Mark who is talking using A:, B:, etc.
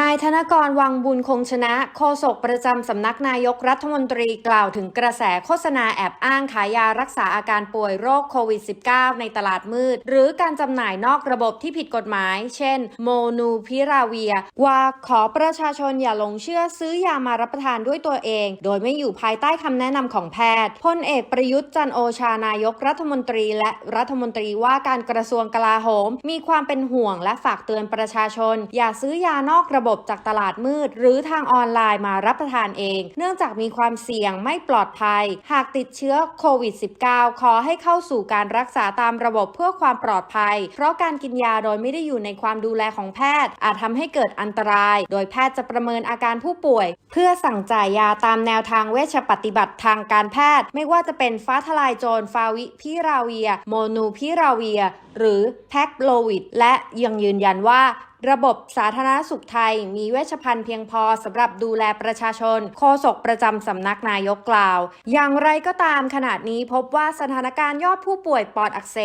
A: นายธนกรวังบุญคงชนะ โฆษกประจำสำนักนายกรัฐมนตรีกล่าวถึงกระแสโฆษณาแอบอ้างขายยารักษาอาการป่วยโรคโควิด -19 ในตลาดมืด หรือการจำหน่ายนอกระบบที่ผิดกฎหมาย เช่น โมนูพิราเวีย ว่าขอประชาชนอย่าหลงเชื่อซื้อยามารับประทานด้วยตัวเอง โดยไม่อยู่ภายใต้คำแนะนำของแพทย์พลเอกประยุทธ์จันโอชานายกรัฐมนตรี และรัฐมนตรีว่าการกระทรวงกลาโหม มีความเป็นห่วงและฝากเตือนประชาชน อย่าซื้อยานอกระบบจากตลาดมืด หรือทางออนไลน์มารับประทานเอง เนื่องจากมีความเสี่ยงไม่ปลอดภัย หากติดเชื้อโควิด -19 ขอให้เข้าสู่การรักษาตามระบบเพื่อความปลอดภัย เพราะการกินยาโดยไม่ได้อยู่ในความดูแลของแพทย์ อาจทำให้เกิดอันตราย โดยแพทย์จะประเมินอาการผู้ป่วย เพื่อสั่งจ่ายยาตามแนวทางเวชปฏิบัติทางการแพทย์ ไม่ว่าจะเป็นฟ้าทลายโจรฟาวิพิราเวีย โมนูพิราเวีย หรือแพ็กโลวิดและยังยืนยันว่าระบบสาธารณสุขไทยมีเวชภัณฑ์เพียงพอสำหรับดูแลประชาชน โฆษกประจำสำนักนายกกล่าว อย่างไรก็ตามขณะนี้พบว่าสถานการณ์ยอดผู้ป่วยปอดอักเสบ